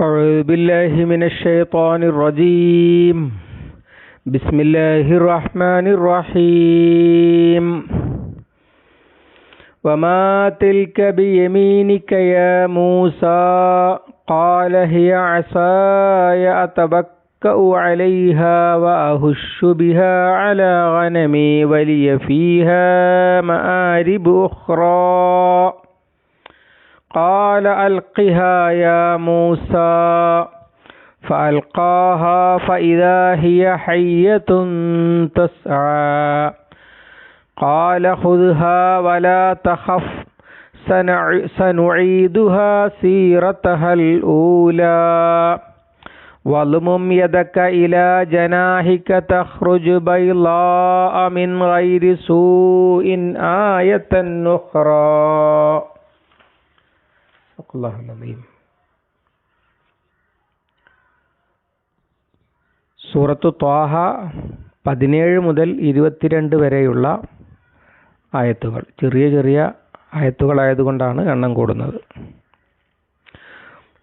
أعوذ بالله من الشيطان الرجيم. بسم الله الرحمن الرحيم. وما تلك بيمينك يا موسى؟ قال هي عصاي أتبكأ عليها وأهش بها على غنمي ولي فيها مآرب أخرى. قال ألقها يا موسى. فألقاها فإذا هي حية تسعى. قال خذها ولا تخف. سنع- سنعيدها سيرتها الأولى. واضمم يدك إلى جناحك تخرج بيضاء من غير سوء آية أخرى. اللهم امين സൂറത്ത് ത്വാഹ പതിനേഴ് മുതൽ ഇരുപത്തിരണ്ട് വരെയുള്ള ആയത്തുകൾ. ചെറിയ ചെറിയ ആയത്തുകളായതുകൊണ്ടാണ് എണ്ണം കൂടുന്നത്.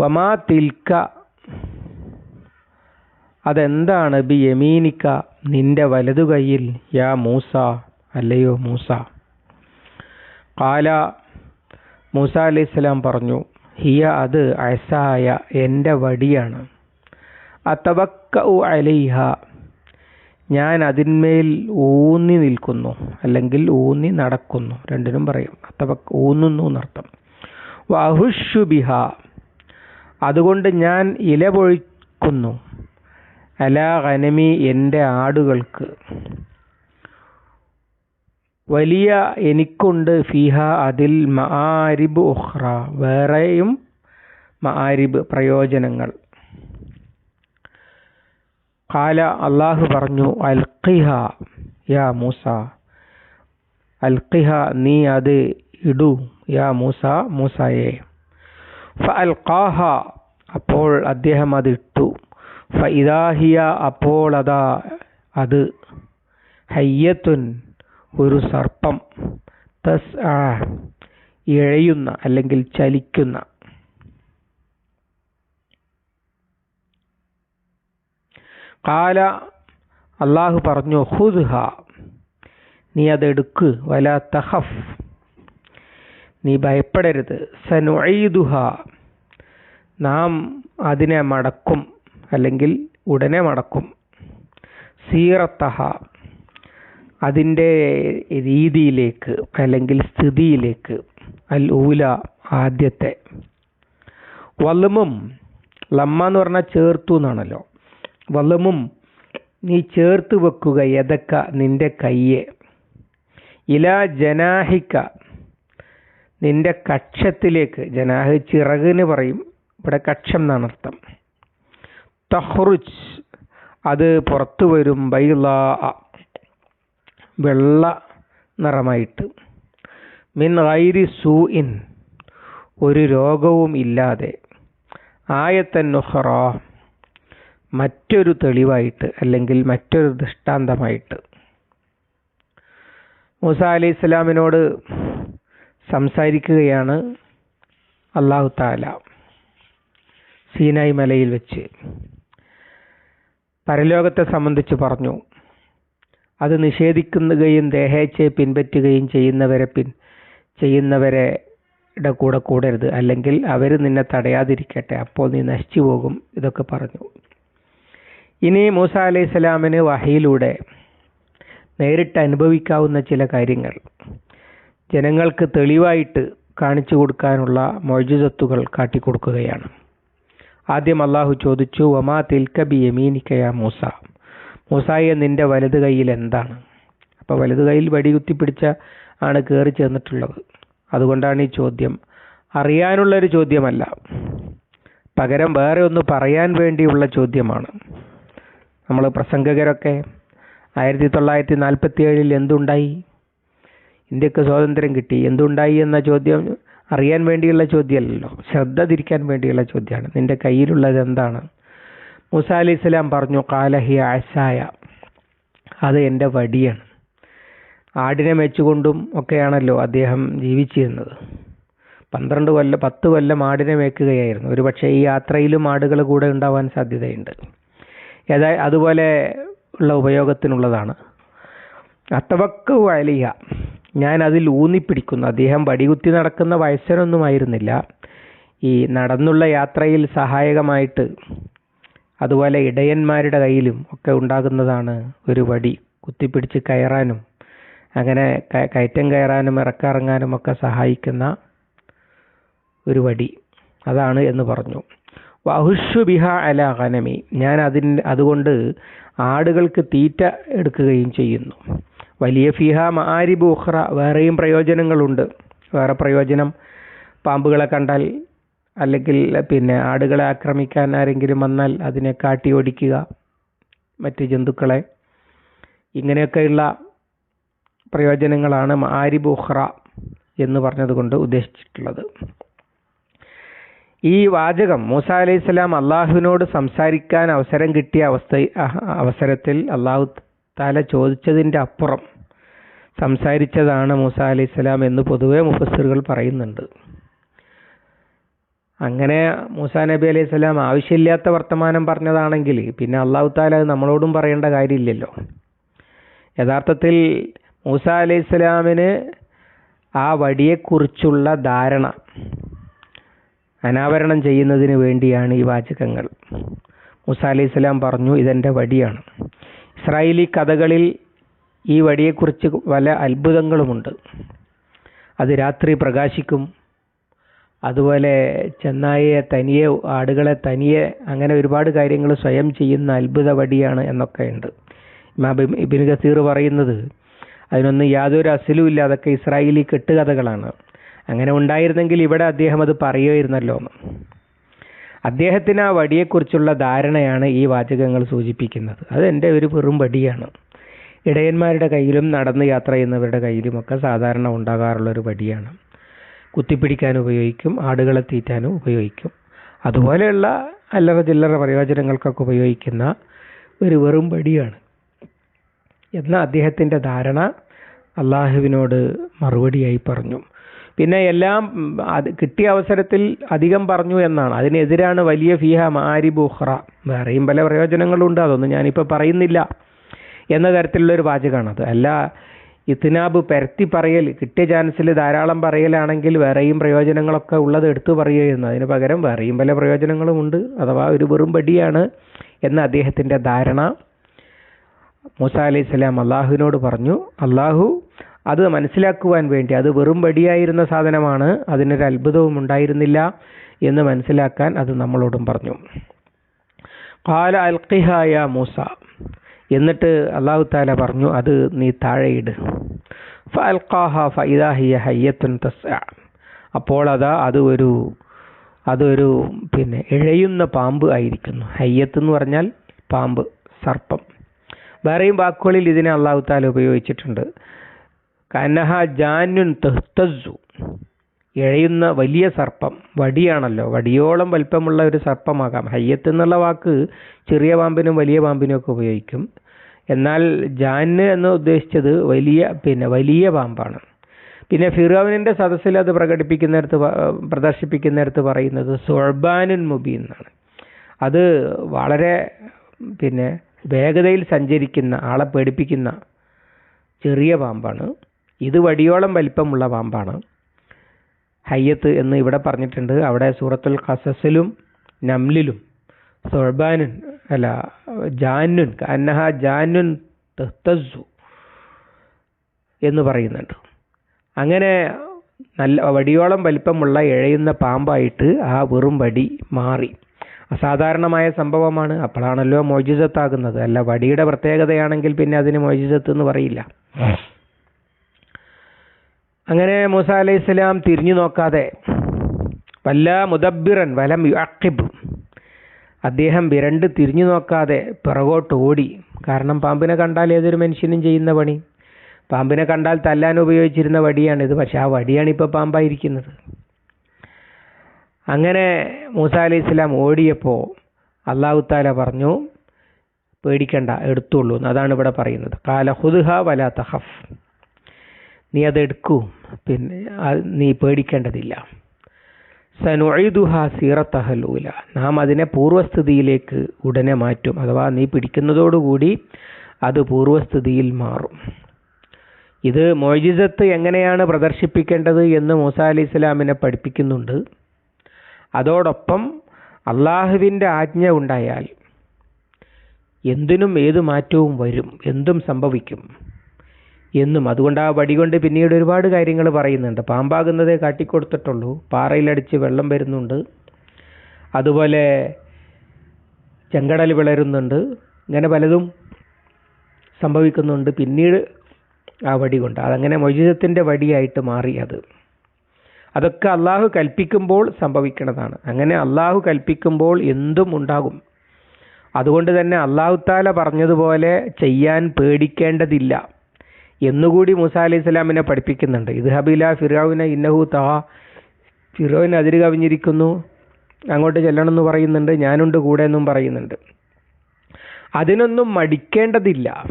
വമാ തിൽക്ക അതെന്താണ്? ബി യമീനിക്ക നിന്റെ വലതു കൈയിൽ യാ മൂസ അല്ലയോ മൂസ? കാല മൂസ അലൈഹിസ്സലാം പറഞ്ഞു ഹിയ അത് അസായ എന്റെ വടിയാണ്. അത്തവക്ക അലൈഹ ഞാൻ അതിന്മേൽ ഊന്നി നിൽക്കുന്നു അല്ലെങ്കിൽ ഊന്നി നടക്കുന്നു. രണ്ടിനും പറയും. അത്തവക്ക ഊന്നുന്നു എന്നർത്ഥം. വഹുഷു ബിഹ അതുകൊണ്ട് ഞാൻ ഇല പൊഴിക്കുന്നു അലാ ഖനമി എന്റെ ആടുകൾക്ക്. വലിയ എനിക്കുണ്ട് ഫിഹ അതിൽ മആരിബ് ഉഹ്റ വേറെയും മആരിബ് പ്രയോജനങ്ങൾ. കാല അള്ളാഹു പറഞ്ഞു അൽഖിഹ യാ മൂസ. അൽഖിഹ നീ അത് ഇടൂ യാ മൂസ മൂസയെ. ഫൽഖാഹ അപ്പോൾ അദ്ദേഹം അത് ഇട്ടു. ഫഇദാഹിയ അപ്പോൾ അതാ അത് ഹയ്യത്തുൻ ഒരു സർപ്പം തസ് ആ ഇഴയുന്ന അല്ലെങ്കിൽ ചലിക്കുന്ന. കാല അള്ളാഹു പറഞ്ഞു ഹുദ്ഹ നീ അതെടുക്ക് വല തഹഫ് നീ ഭയപ്പെടരുത്. സനുഹ നാം അതിനെ മടക്കും അല്ലെങ്കിൽ ഉടനെ മടക്കും. സീറത്തഹ അതിന്റെ രീതിയിലേക്ക് അല്ലെങ്കിൽ സ്ഥിതിയിലേക്ക് അൽ ഊല ആദ്യത്തെ. വലുമും ലമ്മ എന്ന് പറഞ്ഞാൽ ചേർത്തു എന്നാണല്ലോ. വലുമും നീ ചേർത്ത് വെക്കുക എതക്ക നിന്റെ കയ്യെ. ഇല ജനാഹിക്ക നിന്റെ കക്ഷത്തിലേക്ക് ജനാഹ് ചിറകിന് പറയും ഇവിടെ കക്ഷം എന്നാണ് അർത്ഥം. തഹ്റുജ് അത് പുറത്തു വരും ബൈല വെള്ള നിറമായിട്ട്. മിൻ ഗൈരി സൂഇൻ ഒരു രോഗവും ഇല്ലാതെ. ആയത്തൻ നുഹറോ മറ്റൊരു തെളിവായിട്ട് അല്ലെങ്കിൽ മറ്റൊരു ദൃഷ്ടാന്തമായിട്ട്. മൂസ അലി ഇസ്ലാമിനോട് സംസാരിക്കുകയാണ് അള്ളാഹു താല സീനായി മലയിൽ വെച്ച്. പരലോകത്തെ സംബന്ധിച്ച് പറഞ്ഞു. അത് നിഷേധിക്കുകയും ദേഹേച്ഛയെ പിൻപറ്റുകയും ചെയ്യുന്നവരെ പിൻ ചെയ്യുന്നവരെ ടെ കൂടെ കൂടരുത്. അല്ലെങ്കിൽ അവർ നിന്നെ തടയാതിരിക്കട്ടെ. അപ്പോൾ നീ നശിച്ചു പോകും ഇതൊക്കെ പറഞ്ഞു. ഇനി മൂസ അലൈഹി സ്വലാമിന് വഹയിലൂടെ നേരിട്ട് അനുഭവിക്കാവുന്ന ചില കാര്യങ്ങൾ. ജനങ്ങൾക്ക് തെളിവായിട്ട് കാണിച്ചു കൊടുക്കാനുള്ള മൊഴിജത്തുകൾ കാട്ടിക്കൊടുക്കുകയാണ്. ആദ്യം അള്ളാഹു ചോദിച്ചു വമാ തിൽക്കബി യമീനിക്കയ മൂസ? മൂസായെ നിന്റെ വലത് കൈയിൽ എന്താണ്? അപ്പോൾ വലത് കൈയിൽ വടികുത്തി പിടിച്ച ആണ് കയറി ചേർന്നിട്ടുള്ളത്. അതുകൊണ്ടാണ് ഈ ചോദ്യം. അറിയാനുള്ളൊരു ചോദ്യമല്ല. പകരം വേറെ ഒന്ന് പറയാൻ വേണ്ടിയുള്ള ചോദ്യമാണ്. നമ്മൾ പ്രസംഗകരൊക്കെ ആയിരത്തി തൊള്ളായിരത്തി നാൽപ്പത്തി ഏഴിൽ എന്തുണ്ടായി? ഇന്ത്യയ്ക്ക് സ്വാതന്ത്ര്യം കിട്ടി. എന്തുണ്ടായി എന്ന ചോദ്യം അറിയാൻ വേണ്ടിയുള്ള ചോദ്യമല്ലല്ലോ. ശ്രദ്ധ തിരിക്കാൻ വേണ്ടിയുള്ള ചോദ്യമാണ്. നിന്റെ കയ്യിലുള്ളത് എന്താണ്? മൂസ അലി ഇസ്ലാം പറഞ്ഞു കാലഹി ആശായ അത് എന്റെ വടിയാണ്. ആടിനെ മേച്ചുകൊണ്ടും ഒക്കെയാണല്ലോ അദ്ദേഹം ജീവിച്ചിരുന്നത്. പന്ത്രണ്ട് കൊല്ലം പത്ത് കൊല്ലം ആടിനെ മേക്കുകയായിരുന്നു. ഒരു പക്ഷേ ഈ യാത്രയിലും ആടുകൾ കൂടെ ഉണ്ടാവാൻ സാധ്യതയുണ്ട്. ഏതാ അതുപോലെ ഉള്ള ഉപയോഗത്തിനുള്ളതാണ്. അത്തവക്ക് വലിയ ഞാൻ അതിൽ ഊന്നിപ്പിടിക്കുന്നു. അദ്ദേഹം വടികുത്തി നടക്കുന്ന വയസ്സനൊന്നുമായിരുന്നില്ല. ഈ നടന്നുള്ള യാത്രയിൽ സഹായകമായിട്ട് അതുപോലെ ഇടയന്മാരുടെ കയ്യിലും ഒക്കെ ഉണ്ടാകുന്നതാണ് ഒരു വടി. കുത്തിപ്പിടിച്ച് കയറാനും അങ്ങനെ കയറ്റം കയറാനും ഇറക്കിറങ്ങാനും ഒക്കെ സഹായിക്കുന്ന ഒരു വടി. അതാണ് എന്ന് പറഞ്ഞു. വഹുഷു ബിഹ അല ഖനമി ഞാൻ അതിന് അതുകൊണ്ട് ആടുകൾക്ക് തീറ്റ എടുക്കുകയും ചെയ്യുന്നു. വലിയ ഫിഹ മാരിബ് ഉഖ്റ. വേറെയും പ്രയോജനങ്ങളുണ്ട്. വേറെ പ്രയോജനം പാമ്പുകളെ കണ്ടാൽ അല്ലെങ്കിൽ പിന്നെ ആടുകളെ ആക്രമിക്കാൻ ആരെങ്കിലും വന്നാൽ അതിനെ കാട്ടി ഓടിക്കുക മറ്റ് ജന്തുക്കളെ. ഇങ്ങനെയൊക്കെയുള്ള പ്രയോജനങ്ങളാണ് മാരിബ് ഉഖ്റ എന്ന് പറഞ്ഞതുകൊണ്ട് ഉദ്ദേശിച്ചിട്ടുള്ളത്. ഈ വാചകം മൂസ അലൈഹി സ്വലാം അള്ളാഹുവിനോട് സംസാരിക്കാൻ അവസരം കിട്ടിയ അവസ്ഥ അവസരത്തിൽ അള്ളാഹു താല ചോദിച്ചതിന്റെ അപ്പുറം സംസാരിച്ചതാണ് മൂസ അലൈഹി സ്വലാം എന്ന് പൊതുവെ മുഫസ്സിറുകൾ പറയുന്നുണ്ട്. അങ്ങനെ മൂസാ നബി അലൈഹി സ്വലാം ആവശ്യമില്ലാത്ത വർത്തമാനം പറഞ്ഞതാണെങ്കിൽ പിന്നെ അള്ളാഹു താല അത് നമ്മളോടും പറയേണ്ട കാര്യമില്ലല്ലോ. യഥാർത്ഥത്തിൽ മൂസ അലൈഹി സ്വലാമിന് ആ വടിയെക്കുറിച്ചുള്ള ധാരണ അനാവരണം ചെയ്യുന്നതിന് വേണ്ടിയാണ് ഈ വാചകങ്ങൾ. മൂസ അലൈഹി സ്വലാം പറഞ്ഞു ഇതെന്റെ വടിയാണ്. ഇസ്രായേലി കഥകളിൽ ഈ വടിയെക്കുറിച്ച് പല അത്ഭുതങ്ങളുമുണ്ട്. അത് രാത്രി പ്രകാശിക്കും അതുപോലെ ചെന്നായെ തനിയെ ആടുകളെ തനിയെ അങ്ങനെ ഒരുപാട് കാര്യങ്ങൾ സ്വയം ചെയ്യുന്ന അത്ഭുത വടിയാണ് എന്നൊക്കെ ഉണ്ട്. ഇബിൻ ഗസീർ പറയുന്നത് അതിനൊന്നും യാതൊരു അസിലും ഇല്ല അതൊക്കെ ഇസ്രായേലി കെട്ടുകഥകളാണ്. അങ്ങനെ ഉണ്ടായിരുന്നെങ്കിൽ ഇവിടെ അദ്ദേഹം അത് പറയുമായിരുന്നല്ലോ. അദ്ദേഹത്തിന് ആ വടിയെക്കുറിച്ചുള്ള ധാരണയാണ് ഈ വാചകങ്ങൾ സൂചിപ്പിക്കുന്നത്. അത് എന്റെ ഒരു വെറും വടിയാണ്. ഇടയന്മാരുടെ കയ്യിലും നടന്ന് യാത്ര ചെയ്യുന്നവരുടെ കയ്യിലുമൊക്കെ സാധാരണ ഉണ്ടാകാറുള്ള ഒരു വടിയാണ്. കുത്തിപ്പിടിക്കാൻ ഉപയോഗിക്കും ആടുകളെ തീറ്റാനും ഉപയോഗിക്കും. അതുപോലെയുള്ള അല്ലറ ചില്ലറ പ്രയോജനങ്ങൾക്കൊക്കെ ഉപയോഗിക്കുന്ന ഒരു വെറും വടിയാണ് എന്ന അദ്ദേഹത്തിന്റെ ധാരണ അള്ളാഹുവിനോട് മറുപടിയായി പറഞ്ഞു. പിന്നെ എല്ലാം അത് കിട്ടിയ അവസരത്തിൽ അധികം പറഞ്ഞു എന്നാണ്. അതിനെതിരാണ് വലിയ ഫിഹ മാരി ബുഹ്റ വേറെയും പല പ്രയോജനങ്ങളുണ്ട് അതൊന്നും ഞാനിപ്പോൾ പറയുന്നില്ല. എന്ന തരത്തിലുള്ള ഒരു വാചകമാണത് അല്ല ഇത്തിനാബ് പരത്തി പറയൽ കിട്ടിയ ചാൻസിൽ ധാരാളം പറയലാണെങ്കിൽ വേറെയും പ്രയോജനങ്ങളൊക്കെ ഉള്ളത് എടുത്തു പറയുകയെന്ന് അതിന് പകരം വേറെയും പല പ്രയോജനങ്ങളുമുണ്ട് അഥവാ ഒരു വെറും പടിയാണ് എന്ന അദ്ദേഹത്തിന്റെ ധാരണ. മൂസ അലൈഹി സ്വലാം അള്ളാഹുവിനോട് പറഞ്ഞു അള്ളാഹു അത് മനസ്സിലാക്കുവാൻ വേണ്ടി അത് വെറും പടിയായിരുന്ന സാധനമാണ് അതിനൊരു അത്ഭുതവും ഉണ്ടായിരുന്നില്ല എന്ന് മനസ്സിലാക്കാൻ അത് നമ്മളോടും പറഞ്ഞു. കാല അൽക്കിഹായ മൂസ എന്നിട്ട് അള്ളാഹു താല പറഞ്ഞു അത് നീ താഴെയിട് അപ്പോൾ അതാ അത് ഒരു അതൊരു പിന്നെ ഇഴയുന്ന പാമ്പ് ആയിരിക്കുന്നു. ഹയ്യത്ത് എന്ന് പറഞ്ഞാൽ പാമ്പ് സർപ്പം. വേറെയും വാക്കുകളിൽ ഇതിനെ അള്ളാഹു താല ഉപയോഗിച്ചിട്ടുണ്ട്. കനഹ ജാനുൻ തെഹ്തസു. ഇഴയുന്ന വലിയ സർപ്പം വടിയാണല്ലോ. വടിയോളം വലിപ്പമുള്ള ഒരു സർപ്പമാകാം. ഹയ്യത്ത് എന്നുള്ള വാക്ക് ചെറിയ പാമ്പിനും വലിയ പാമ്പിനും ഒക്കെ ഉപയോഗിക്കും. എന്നാൽ ജാന് എന്ന് ഉദ്ദേശിച്ചത് വലിയ പിന്നെ വലിയ പാമ്പാണ്. പിന്നെ ഫിറോവിനിന്റെ സദസ്സിൽ അത് പ്രകടിപ്പിക്കുന്നിടത്ത് പ്രദർശിപ്പിക്കുന്നിടത്ത് പറയുന്നത് സുൾബാനുൻ മുബി എന്നാണ്. അത് വളരെ പിന്നെ വേഗതയിൽ സഞ്ചരിക്കുന്ന ആളെ പേടിപ്പിക്കുന്ന ചെറിയ പാമ്പാണ്. ഇത് വടിയോളം വലിപ്പമുള്ള പാമ്പാണ്. ഹയ്യത്ത് എന്ന് ഇവിടെ പറഞ്ഞിട്ടുണ്ട്. അവിടെ സൂറത്തുൽ ഖസസിലും നംലിലും സൊൾബാനുൻ അല്ല ജാനുൻ അന്നഹ ജാനുൻ തെഹ്തസു എന്ന് പറയുന്നുണ്ട്. അങ്ങനെ നല്ല വടിയോളം വലിപ്പമുള്ള ഇഴയുന്ന പാമ്പായിട്ട് ആ വെറും വടി മാറി. അസാധാരണമായ സംഭവമാണ്. അപ്പോഴാണല്ലോ മോജിസത്താകുന്നത് അല്ല വടിയുടെ പ്രത്യേകതയാണെങ്കിൽ പിന്നെ അതിന് മോജിസത്ത് എന്ന് പറയില്ല. അങ്ങനെ മൂസ അലൈഹി സ്വലാം തിരിഞ്ഞു നോക്കാതെ വല്ല മുദബിറൻ വലം യുഅഖിബ്. അദ്ദേഹം വിരണ്ട് തിരിഞ്ഞു നോക്കാതെ പിറകോട്ട് ഓടി. കാരണം പാമ്പിനെ കണ്ടാൽ ഏതൊരു മനുഷ്യനും ചെയ്യുന്ന പണി? പാമ്പിനെ കണ്ടാൽ തല്ലാൻ ഉപയോഗിച്ചിരുന്ന വടിയാണിത്. പക്ഷെ ആ വടിയാണ് ഇപ്പോൾ പാമ്പായിരിക്കുന്നത്. അങ്ങനെ മൂസ അലി സ്വലാം ഓടിയപ്പോൾ അള്ളാഹു താല പറഞ്ഞു പേടിക്കണ്ട എടുത്തുള്ളൂ അതാണ് ഇവിടെ പറയുന്നത്. കാല ഹുദ്ഹ വലാ തഹഫ് നീ അത് എടുക്കൂ. പിന്നെ നീ പേടിക്കേണ്ടതില്ല. സനുഇദുഹ സീറത്തഹലൂല നാം അതിനെ പൂർവസ്ഥിതിയിലേക്ക് ഉടനെ മാറ്റും. അഥവാ നീ പിടിക്കുന്നതോടുകൂടി അത് പൂർവസ്ഥിതിയിൽ മാറും. ഇത് മോജിസത്ത് എങ്ങനെയാണ് പ്രദർശിപ്പിക്കേണ്ടത് എന്ന് മൂസ അലി ഇസ്ലാമിനെ പഠിപ്പിക്കുന്നുണ്ട്. അതോടൊപ്പം അള്ളാഹുവിന്റെ ആജ്ഞ ഉണ്ടായാൽ എന്തിനും ഏത് മാറ്റവും വരും എന്തും സംഭവിക്കും. എന്നും. അതുകൊണ്ട് ആ വടി കൊണ്ട് പിന്നീട് ഒരുപാട് കാര്യങ്ങൾ പറയുന്നുണ്ട്. പാമ്പാകുന്നതേ കാട്ടിക്കൊടുത്തിട്ടുള്ളൂ. പാറയിലടിച്ച് വെള്ളം വരുന്നുണ്ട്. അതുപോലെ ചെങ്കടൽ വിളരുന്നുണ്ട്. ഇങ്ങനെ പലതും സംഭവിക്കുന്നുണ്ട്. പിന്നീട് ആ വടി കൊണ്ട്. അതങ്ങനെ മൊയ്ജിതത്തിന്റെ വടിയായിട്ട് മാറി അത്. അതൊക്കെ അള്ളാഹു കൽപ്പിക്കുമ്പോൾ സംഭവിക്കുന്നതാണ് അങ്ങനെ അള്ളാഹു കൽപ്പിക്കുമ്പോൾ എന്തും ഉണ്ടാകും. അതുകൊണ്ട് തന്നെ അള്ളാഹുത്താല പറഞ്ഞതുപോലെ ചെയ്യാൻ പേടിക്കേണ്ടതില്ല. എന്നുകൂടി മൂസ അലി ഇസ്ലാമിനെ പഠിപ്പിക്കുന്നുണ്ട്. ഇത് ഹബീല ഫിറോവിന ഇന്നഹു തഹ ഫിറോവിൻ അതിര് കവിഞ്ഞിരിക്കുന്നു. അങ്ങോട്ട് ചെല്ലണമെന്ന് പറയുന്നുണ്ട്. ഞാനുണ്ട് കൂടെ എന്നും പറയുന്നുണ്ട്. അതിനൊന്നും മടിക്കേണ്ടതില്ല.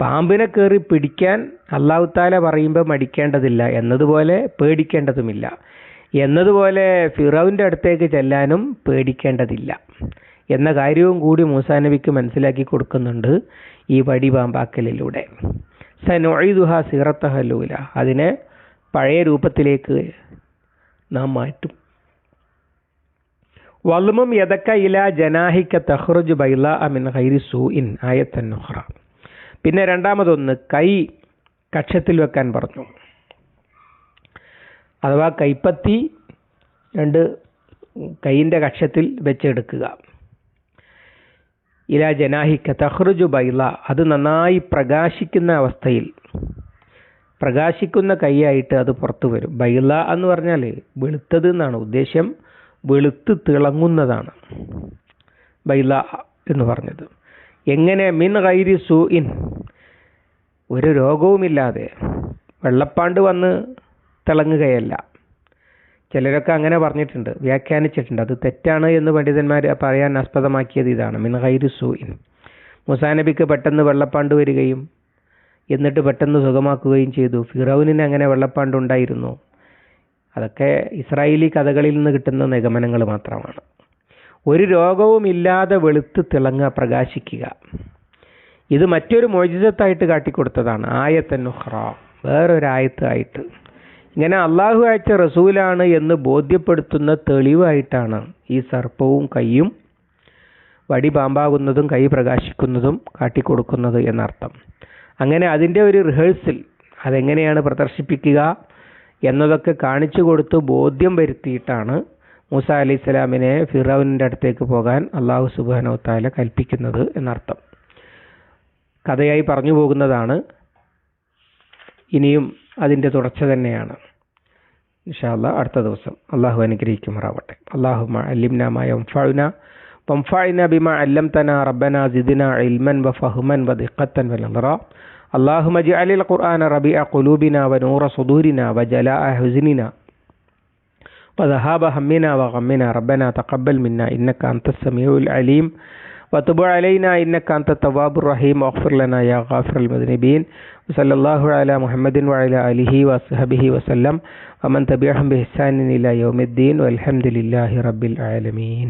പാമ്പിനെ കയറി പിടിക്കാൻ അള്ളാഹു താല പറയുമ്പോൾ മടിക്കേണ്ടതില്ല. എന്നതുപോലെ പേടിക്കേണ്ടതുമില്ല. എന്നതുപോലെ ഫിറോവിന്റെ അടുത്തേക്ക് ചെല്ലാനും പേടിക്കേണ്ടതില്ല. എന്ന കാര്യവും കൂടി മൂസാ നബിക്ക് മനസ്സിലാക്കി കൊടുക്കുന്നുണ്ട് ഈ വടി പാമ്പാക്കലിലൂടെ. സനൊഴുതുഹ സിറത്തഹലൂല അതിനെ പഴയ രൂപത്തിലേക്ക് നാം മാറ്റും. വലുമും യഥക്ക ഇല ജനാഹിക്ക തഹ്റുജ് ബൈല അമിൻ ഹൈരി സൂ ഇൻ ആയത്തന്നുഹ്റ പിന്നെ രണ്ടാമതൊന്ന് കൈ കക്ഷത്തിൽ വെക്കാൻ പറഞ്ഞു. അഥവാ കൈപ്പത്തി രണ്ട് കൈയിന്റെ കക്ഷത്തിൽ വെച്ചെടുക്കുക. ഇല ജനാഹിക്ക തഹ്റുജു ബൈല. അത് നന്നായി പ്രകാശിക്കുന്ന അവസ്ഥയിൽ. പ്രകാശിക്കുന്ന കൈയായിട്ട് അത് പുറത്തു വരും. ബൈല എന്ന് പറഞ്ഞാൽ വെളുത്തത് എന്നാണ് ഉദ്ദേശ്യം വെളുത്ത് തിളങ്ങുന്നതാണ്. ബൈല എന്ന് പറഞ്ഞത്. എങ്ങനെ? മിൻ ഗൈരി സൂ ഇൻ ഒരു രോഗവുമില്ലാതെ. വെള്ളപ്പാണ്ട് വന്ന് തിളങ്ങുകയല്ല. ചിലരൊക്കെ അങ്ങനെ പറഞ്ഞിട്ടുണ്ട് വ്യാഖ്യാനിച്ചിട്ടുണ്ട്. അത് തെറ്റാണ് എന്ന് പണ്ഡിതന്മാർ പറയാൻ ആസ്പദമാക്കിയത് ഇതാണ്. മിൻ ഗൈരി സൂ ഇൻ മുസാനബിക്ക് പെട്ടെന്ന് വെള്ളപ്പാണ്ട് വരികയും എന്നിട്ട് പെട്ടെന്ന് സുഖമാക്കുകയും ചെയ്തു. ഫിറൌനിന് അങ്ങനെ വെള്ളപ്പാണ്ടുണ്ടായിരുന്നു അതൊക്കെ ഇസ്രായേലി കഥകളിൽ നിന്ന് കിട്ടുന്ന നിഗമനങ്ങൾ മാത്രമാണ്. ഒരു രോഗവുമില്ലാതെ വെളുത്ത് തിളങ്ങുക പ്രകാശിക്കുക. ഇത് മറ്റൊരു മോചിതത്തായിട്ട് കാട്ടിക്കൊടുത്തതാണ്. ആയത്തന്നുഹ്റ വേറൊരായത്തായിട്ട് ഇങ്ങനെ അള്ളാഹു അയച്ച റസൂലാണ് എന്ന് ബോധ്യപ്പെടുത്തുന്ന തെളിവായിട്ടാണ് ഈ സർപ്പവും കൈയും വടി പാമ്പാകുന്നതും കൈ പ്രകാശിക്കുന്നതും കാട്ടിക്കൊടുക്കുന്നത് എന്നർത്ഥം. അങ്ങനെ അതിന്റെ ഒരു റിഹേഴ്സൽ അതെങ്ങനെയാണ് പ്രദർശിപ്പിക്കുക എന്നതൊക്കെ കാണിച്ചു കൊടുത്ത് ബോധ്യം വരുത്തിയിട്ടാണ് മൂസ അലി ഇസ്ലാമിനെ ഫിറൌനിന്റെ അടുത്തേക്ക് പോകാൻ അള്ളാഹു സുബാനോത്താല താല കൽപ്പിക്കുന്നത് എന്നർത്ഥം. കഥയായി പറഞ്ഞു പോകുന്നതാണ്. ഇനിയും അതിൻ്റെ തുടർച്ച തന്നെയാണ് ഇൻഷാല്ല അടുത്ത ദിവസം അള്ളാഹു അനുഗ്രഹിക്കുമാറാവട്ടെ അള്ളാഹു അല്ലിംന യംഫഅന وانفعنا بما علمتنا ربنا زدنا علما وفهما ودقة ونظرا اللهم اجعل القرآن ربيع قلوبنا ونور صدورنا وجلاء حزننا وذهاب همنا وغمنا ربنا تقبل منا إنك أنت السميع العليم വത്തുബ് അലൈന ഇന്നക്ക അന്ത തവാബുർ റഹീം ഓഫർ ലന യാ ഗാഫിർ അൽ മുദ്നിബീൻ സല്ലല്ലാഹു അല മുഹമ്മദിൻ വഅല അലിഹി വസ്ഹബിഹി വസല്ലം വമൻ തബിഅഹും ബിഹ്സാനിൻ ഇലാ യൗമിദ്ദീൻ വൽഹംദുലില്ലാഹി റബ്ബിൽ ആലമീൻ